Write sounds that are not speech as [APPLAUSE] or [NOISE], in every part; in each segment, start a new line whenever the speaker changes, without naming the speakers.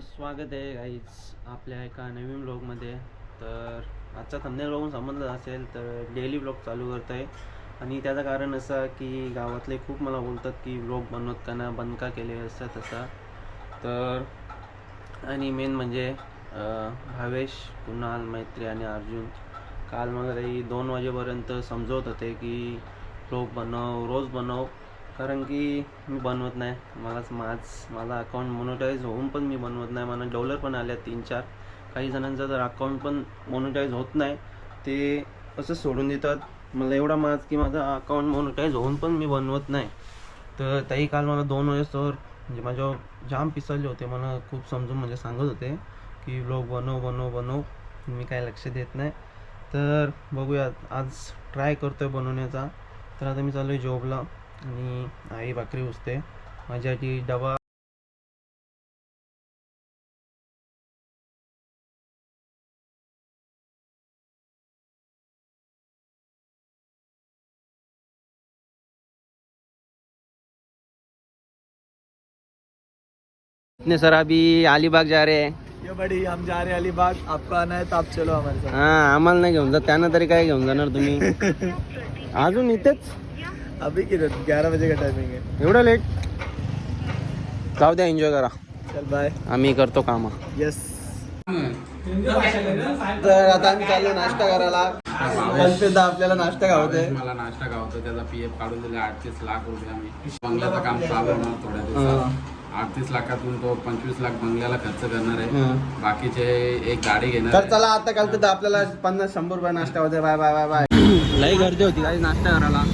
स्वागत आहे गाईज आपल्या एका नवीन ब्लॉगमध्ये तर आजचा थंबनेल बघून समजलं असेल तर डेली ब्लॉग चालू करत आहे आणि त्याचं कारण असं की गावातले खूप मला बोलतात की ब्लॉग बनवत का बंद का केले असं तसं. तर आणि मेन म्हणजे भावेश कुणाल मैत्री आणि अर्जुन. काल मला काही दोन वाजेपर्यंत समजवत होते की ब्लॉग बनव रोज बनव. कारण की मी बनवत नाही. मलाच माझ माझा अकाउंट मोनोटाईज होऊन पण मी बनवत नाही. मला डॉलर पण आल्या तीन चार. काही जणांचं तर अकाउंट पण मोनोटाईज होत नाही. ते असं सोडून देतात. मला एवढा माझ की माझा अकाउंट मोनोटाईज होऊन पण मी बनवत नाही. तर ताई काल मला दोन वाजेस्तोवर म्हणजे माझ्या जाम पिसरले होते. मला खूप समजून म्हणजे सांगत होते की ब्लॉग बनव बनव बनव. मी काय लक्ष देत नाही. तर बघूया आज ट्राय करतोय बनवण्याचा. तर आता मी चालू आहे जॉबला आणि आई भाकरी उचते माझ्यासाठी डबा ने सर अभी अलीबाग जा रहे हैं।
ये बड़ी हम जा रहे हैं अलीबाग। आपको आना है तो आप चलो हमारे साथ।
हा आम्हाला नाही घेऊन जा त्यांना तरी काय घेऊन जाणार तुम्ही. [LAUGHS] अजून इथेच?
अभी किधर? ग्यारह बजे का टाइमिंग है।
एवढं लेट जाऊ द्या एन्जॉय करा.
चल बाय
आम्ही करतो कामा.
यस तर आता आम्ही चाललो नाश्ता करायला. कल्पिता आपल्याला नाश्ता खावते
मला नाश्ता गावतो त्याचा पी एफ काढून दिले अडतीस लाख रुपये आम्ही. बंगल्याचं काम चालू होणार थोड्या दिवसात. अडतीस लाखातून तो पंचवीस लाख बंगल्याला खर्च करणार आहे. बाकीचे एक गाडी घेणार
तर
आहे.
चला आता कल्पिता आपल्याला पन्नास शंभर रुपये नाश्ता होते बाय बाय बाय बाय.
लई गर्दी होती काही नाश्ता करायला.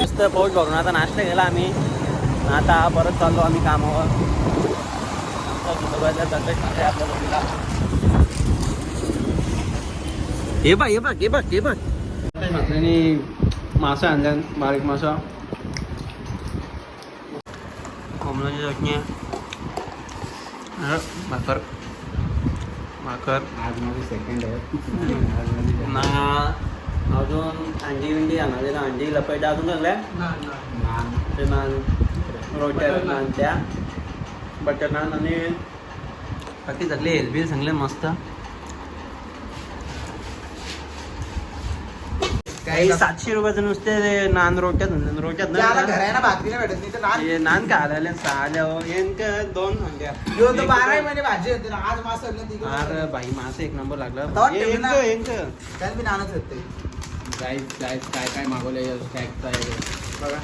मस्त पाऊस भरून आता नाश्ता केला आम्ही. आता परत चाललो आम्ही कामावर. आमचा गुजरातला तब्येत आहे आपल्या जोडीला. हे बघ हे बघ हे बघ हे बघ. आणि मासा आणल्या बारीक मासा. कोंबड्याची चटणी आहे. अं, भाकर भाकर
आज माझी सेकंड आहे. [LAUGHS]
ना अजून अंडी विंडी आणा ना अंडी लपेटा अजून लागल्या
नान.
ते नान. रोट्या नान. त्या. बटर नान आणि बाकी सगळे हेल्पी चांगले मस्त. सातशे रुपयाचं नुसते ते नान रोट्यात रोट्यात
त्याला घर
ना
आहे ना भाकरी नाही भेटत नाही तर नान.
हे नान काय आलेले सहा यांक दोन अंड्या
ह्यो तर बाराही महिने भाजी होते ना आज मास
अरे बाई माझं एक नंबर लागला.
तवा ठेवलं ना.
यांक.
त्यात मी नानच होते.
काय काय मागवले स्टॅकचा
बघा.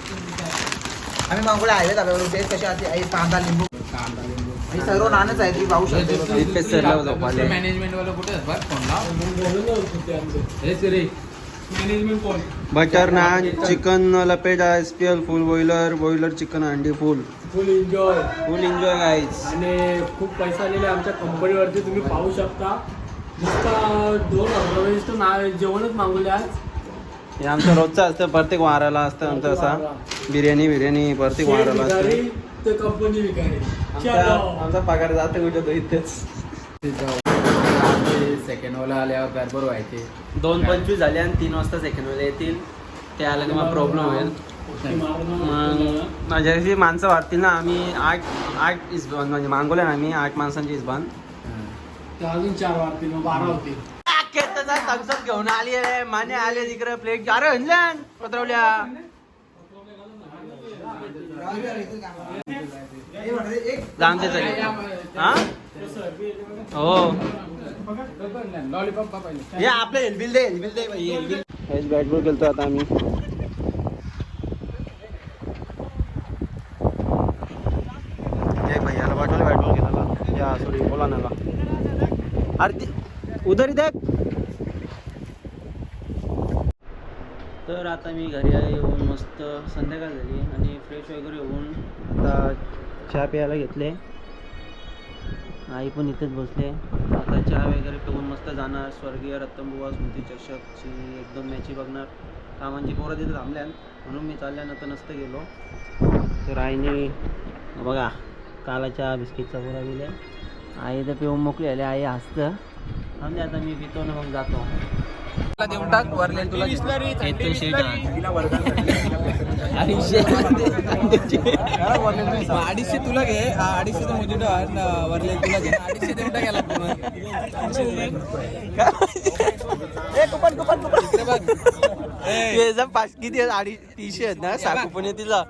आम्ही मागवले आहे धाब्यावरून टेस्ट कशी असते आई कांदा लिंबू.
कांदा लिंबू.
सर्व नानच आहे तुम्ही पाहू शकता
इथे सरला झोपाले.
मॅनेजमेंट वाला कुठे? आहेत? बघ फोन लाव. हे सिरी
बटर नान चिकन लपेट S P L full boiler boiler chicken अंडी full.
Full enjoy.
Full enjoy guys
आणि खूप पैसा आलेला आहे आमच्या कंपनीवरती तुम्ही पाहू शकता. दोन हजार ना जेवणच मागवले आज.
हे आमचं रोजचं असतं प्रत्येक वाराला असतं आमचं असा. बिर्याणी बिर्याणी प्रत्येक वाराला असतं.
कंपनी
आमचा आमचा पगार जातो कुठं तो इथेच.
सेकंड वाला आल्यावर गडबड व्हायचे.
दोन पंचवीस झाले आणि तीन वाजता सेकंडमध्ये येतील. ते आलं की मग प्रॉब्लेम होईल. मग माझ्याशी माणसं वाटतील ना आम्ही आठ आठ इस्बान म्हणजे मागवल्या ना आम्ही आठ माणसांची इस्बान.
अजून चार वाजतील मग बारा होतील.
घेऊन आली रे माने आले तिकडे प्लेट अरे हंजन पत्रवल्या. हा? हो. हे आपलं हेल्बिल दे हेल्बिल दे भाई हेल्बिल हेच बॅट बॉल खेळतो आता आम्ही. बॅट बॉल खेळायला. या सॉरी बोला अरे ती- उधर देख तर आता मी घरी येऊन मस्त संध्याकाळ झाली आणि फ्रेश वगैरे होऊन आता चहा प्यायला घेतले. आई पण इथेच बसले. आता चहा वगैरे पिऊन मस्त जाणार. स्वर्गीय रत्नबुवा स्मृती चषकची एक दोन मॅची बघणार. कामांची पोरं तिथे थांबल्यान म्हणून मी चालल्यानंतर नसतं गेलो. तर आईने बघा कालाच्या बिस्किटचा पोरा दिले आई तर पिऊन मोकळी आली आई हसतं. थांबले आता मी पितो ना मग जातो.
देऊन टाक वरले तुला
येतो शेट अडीचशे
अडीचशे. तुला घे. अडीचशे तर वरले तुला घे. अडीचशे देऊन टाकायला
पाच किती अडीच तीनशे आहेत ना साखू पण तिला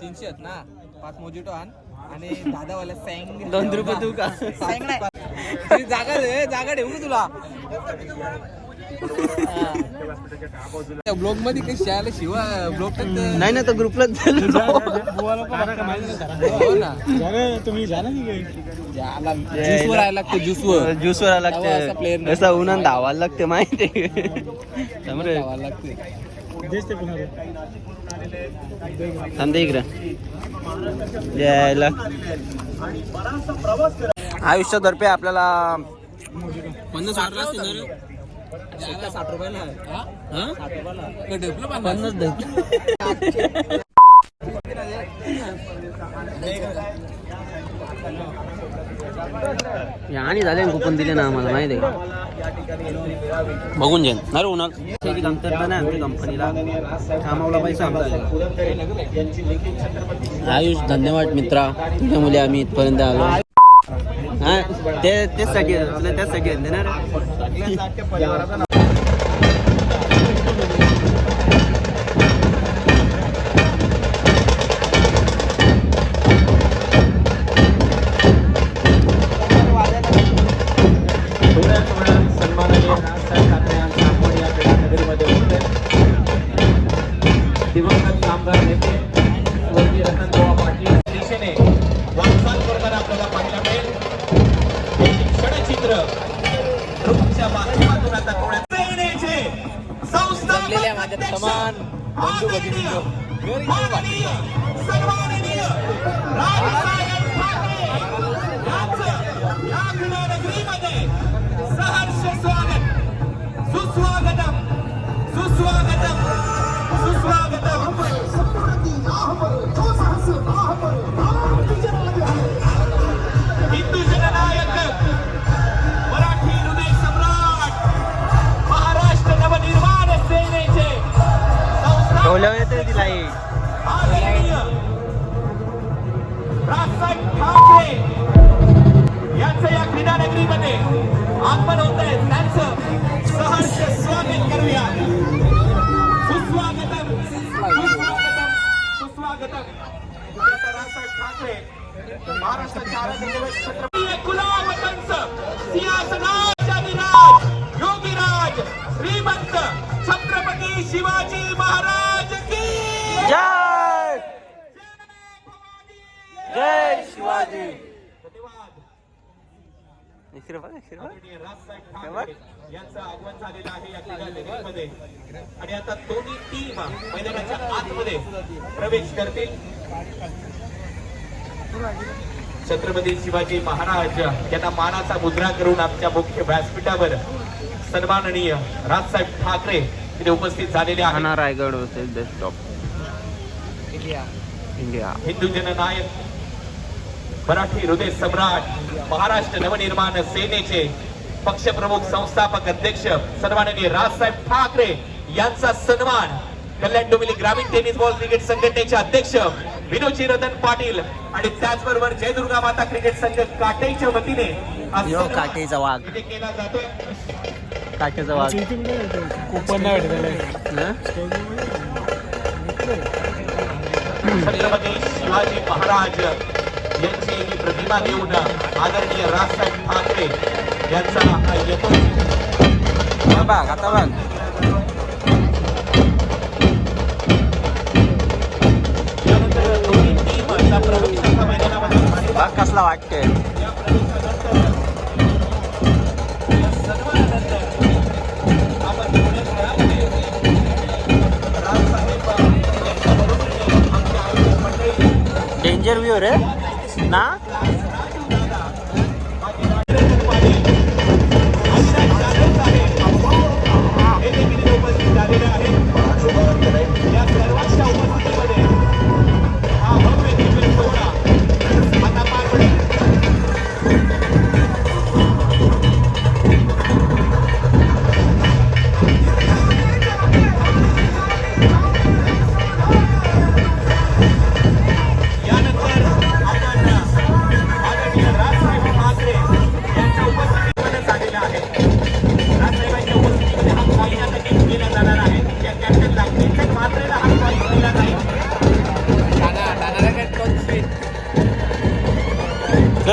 तीनशे आहेत ना. पाच मोजिटो आण. आणि दादावाला सँग.
दोन रुपये देऊ का?
सँग नाही. जागा जागा ठेवू का तुला. ब्लॉगमध्ये काही शाळेला शिवा ब्लॉग
नाही ना तर ग्रुपला
हो ना. ज्यूसवर यायला लागतं ज्यूसवर
ज्यूस वर
तेव्हा असा player
लागते
नाही.
असं उन्हात धावायला लागते माहिती समरे
जावं लागते.
थांबते इकडं. यायला. आयुष्यातर्फे आपल्याला
पन्नास साठ रुपयाला पन्नास?
आणि झाले कुपन दिले ना आम्हाला माहिती आहे का? बघून जाईन अरे उन्हा त्याची कमतरता नाही आमच्या कंपनीला कामावला पैसा आमचा आयुष धन्यवाद मित्रा. तुझ्या मुले आम्ही इथपर्यंत आलो. हा? ते तेच सगळे तुला तेच सगळे देणार
दिवंगत
इकडे बघा इकडे बघा.
आदरणीय राजसाहेब ठाकरे यांचं आगमन झालेलं आहे या क्रीडा नगरीमध्ये आणि आता दोन्ही टीम मैदानाच्या आतमध्ये प्रवेश करतील. छत्रपती शिवाजी महाराज यांना मानाचा मुद्रा करून आमच्या मुख्य व्यासपीठावर सन्माननीय राजसाहेब ठाकरे इथे उपस्थित झालेले आहेत.
ठाणा रायगड होते डेस्कटॉप इंडिया
हिंदू जननायक मराठी हृदय सम्राट महाराष्ट्र नवनिर्माण सेनेचे पक्षप्रमुख संस्थापक अध्यक्ष सन्माननीय राजसाहेब ठाकरे यांचा सन्मान कल्याण डोंबिवली ग्रामीण टेनिस बॉल क्रिकेट संघटनेचे अध्यक्ष विनोदजी रतन पाटील आणि त्याचबरोबर जय दुर्गा माता क्रिकेट संघ काटेच्या वतीने
काटेचा वाघ.
केला जातोय.
काटेचा वाघ?
छत्रपती शिवाजी महाराज यांची ही प्रतिमा देऊन आदरणीय राजसाहेब ठाकरे यांचा हा
हा बघ आता बघ. कसला
मंडळी.
डेंजर व्ह्यू रे ना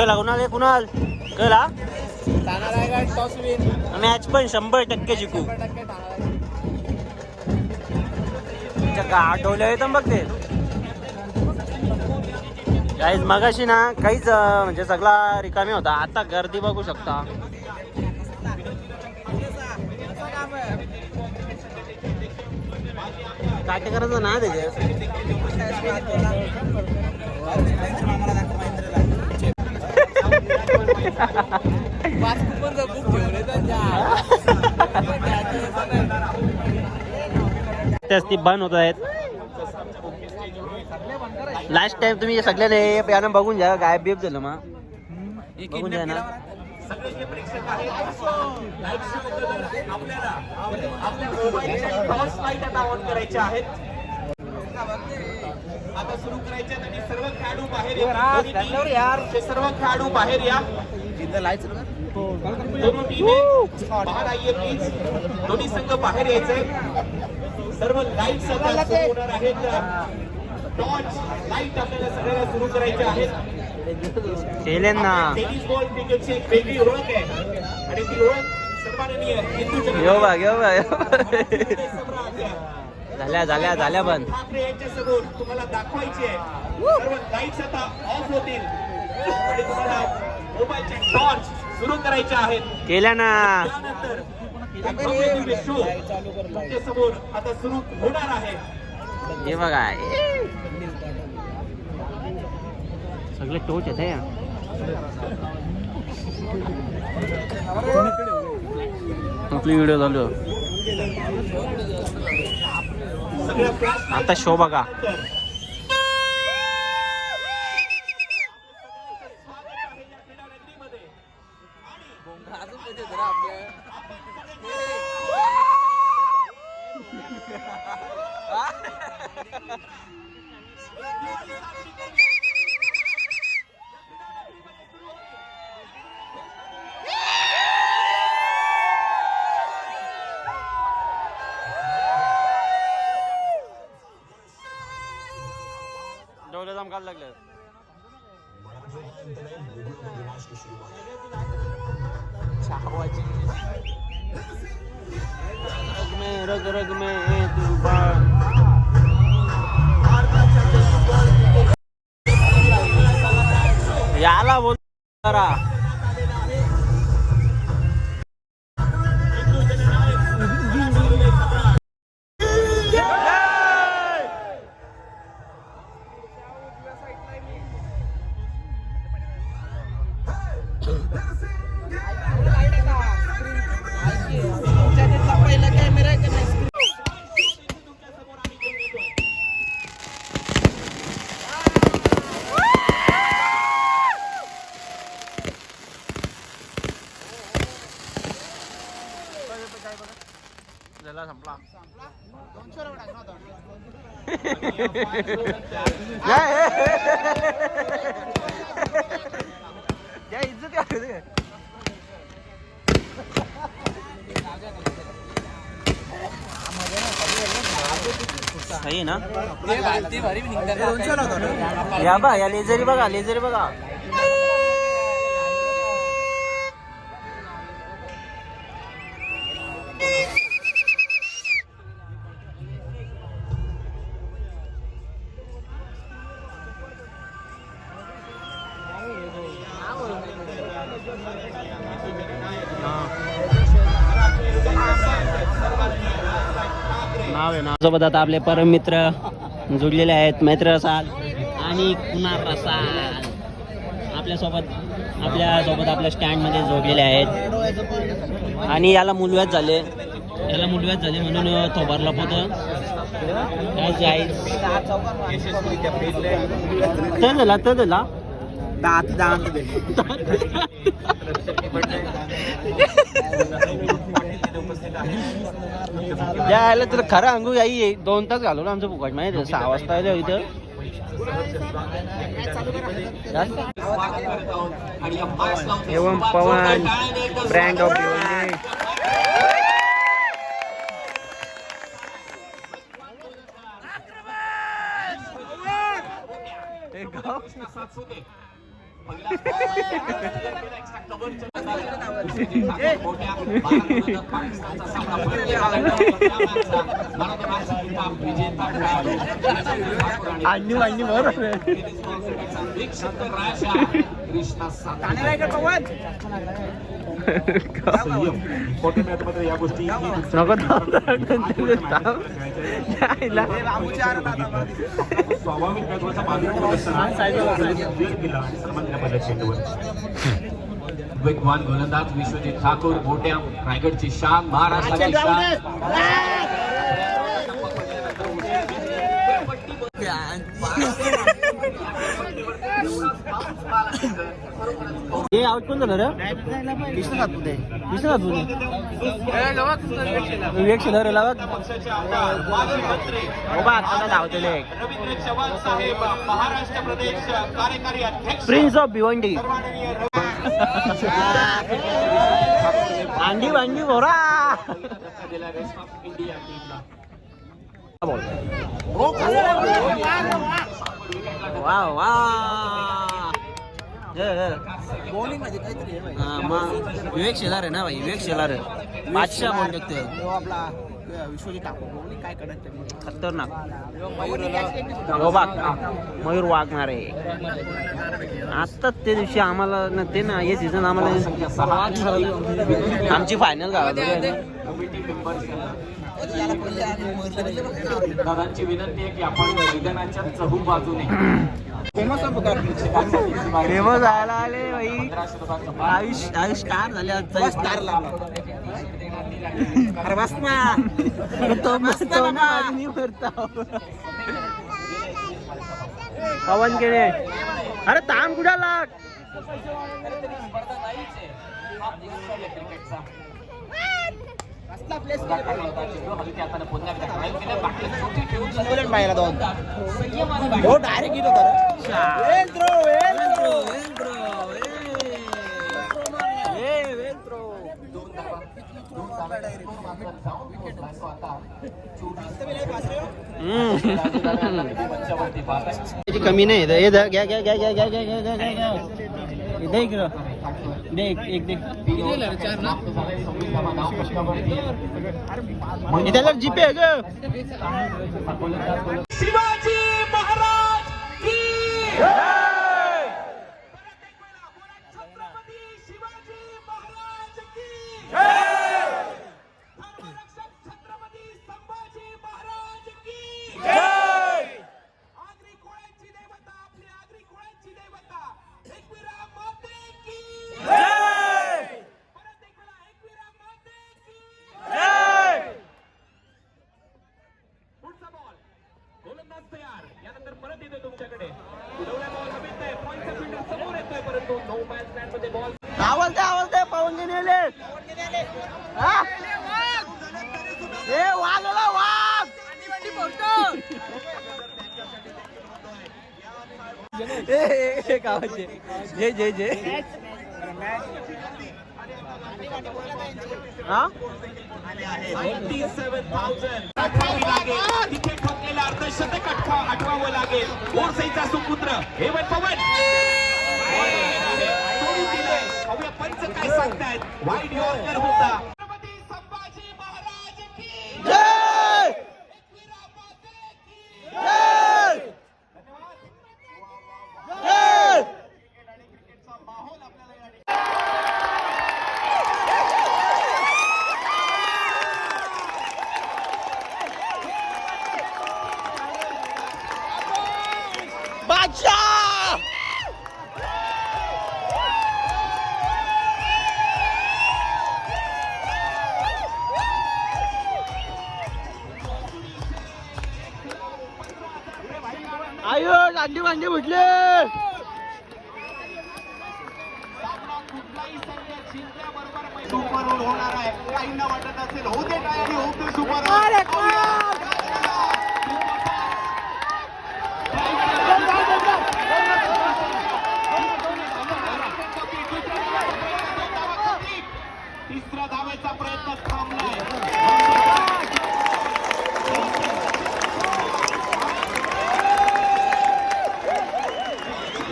कळला कुणाल हे कुणाल. कळला मॅच पण शंभर टक्के जिंकू.
टक्के ठाणा
येतं बघ ते काहीच मगाशी ना काहीच म्हणजे सगळा रिकामी होता. आता गर्दी बघू शकता. काय करायचं ना त्याच्या
पाच बुक ठेवले
ती बंद होत आहेत. लास्ट टाइम तुम्ही सगळ्याने यानं बघून घ्या गायब बीब झालं मग बघून घ्या ना.
टॉर्च लाइट आता सुरू करायचे आणि सर्व खेळाडू बाहेर या. दोन्ही ते सर्व खेळाडू बाहेर या. दोनों टीमे बाहेर आइए प्लीज दोन्ही संघ बाहेर यायचे. सर्व लाईट्स आता सुरू होणार आहेत. टॉर्च लाइट आपल्याला सगळ्याला सुरू करायचे आहेत.
केले ना.
टेनिस बॉल क्रिकेटची एक वेगळी ओळख आहे. आणि ती ओळख हिंदू
बा बा
सम्राट
झाल्या झाल्या झाल्या बंद
ठाकरे यांच्या समोर तुम्हाला दाखवायची आहे सर्व लाईट्स आता ऑफ होतील. आणि तुम्हाला मोबाईलचे टॉर्च सुरू करायचे आहेत.
केल्या ना.
त्यानंतर शो तुमच्यासमोर आता सुरू होणार आहे.
हे बघा. सगळे टोच येते आपली व्हिडिओ चालू आता शो बघा. रग में इज्जत? सही ना? या बा या लेझरी बघा लेझरी बघा. सोबत आता आपले परम मित्र जुडलेले आहेत मैत्र रसाल आणि कुणाल रसाल आपल्यासोबत आपल्यासोबत आपल्या स्टँडमध्ये जोडलेले आहेत. आणि याला मुलव्यात झाले. याला मुलव्यात झाले म्हणून थोबारला पोतं तर झाला तर झाला [LAUGHS] यायला तुला खरं अंगू याई दोन तास घालवलं आमचं फुकट माहिती आहे? सहा वाजता आलो इथं एवम पवन ब्रँड ऑफ
सातपुते.
आणली आणली बरोबर
कृष्णा
या गोष्टी.
नको [LAUGHS]
स्वाभाविक
वेगवान गोलंदाज विश्वजित ठाकूर मोठ्या रायगडची शान महाराष्ट्राची शान. [LAUGHS] [LAUGHS]
हे आउट कोण झालं रे कृष्ण सातपुते. कृष्ण सातपुते.
लावत
प्रिन्स ऑफ भिवंडी भांडी भांडी भोरा. वा वा. हा, मग विवेक शेलार आहे ना भाई विवेक शेलार आहे. बादशाह शकतो
आपला काय कडक
खतरनाक. हो बघ मयूर वागणारे आत्ताच ते दिवशी आम्हाला ना ते ना हे सीझन आम्हाला आमची फायनल
मेंबर्स दादांची विनंती आहे की आपण मैदानाच्या चहू बाजूने
फेमस जायला आले भाई आयुष आयुष कार झाले आजचा
अरे बस ना.
तो मस्त ना मी मरता पवन केणे अरे ताम कुठं लाग?
पाहिला दोन हो। डायरेक्ट हिट होता
कमी नाही हे घ्या घ्या घ्या घ्या घ्या घ्या घ्या घ्या घ्या घ्या दे इकडं दे एक एक दे हे त्याला जीपे ग गावाचे जे जे जे हा?
तिथे ठोकलेलं अर्धशतक आठवा आठवावं लागेल ओरसईचा सुपुत्र हेमंत पवन. पंच काय सांगतायत वाईट यॉर्कर होता. Grande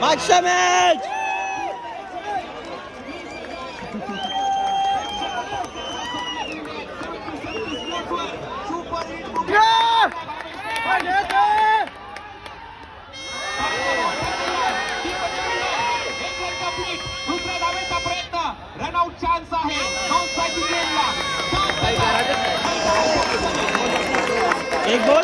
मागच्या मॅच
दुसऱ्या धावेचा प्रयत्न रनआउट चान्स आहे
एक बॉल.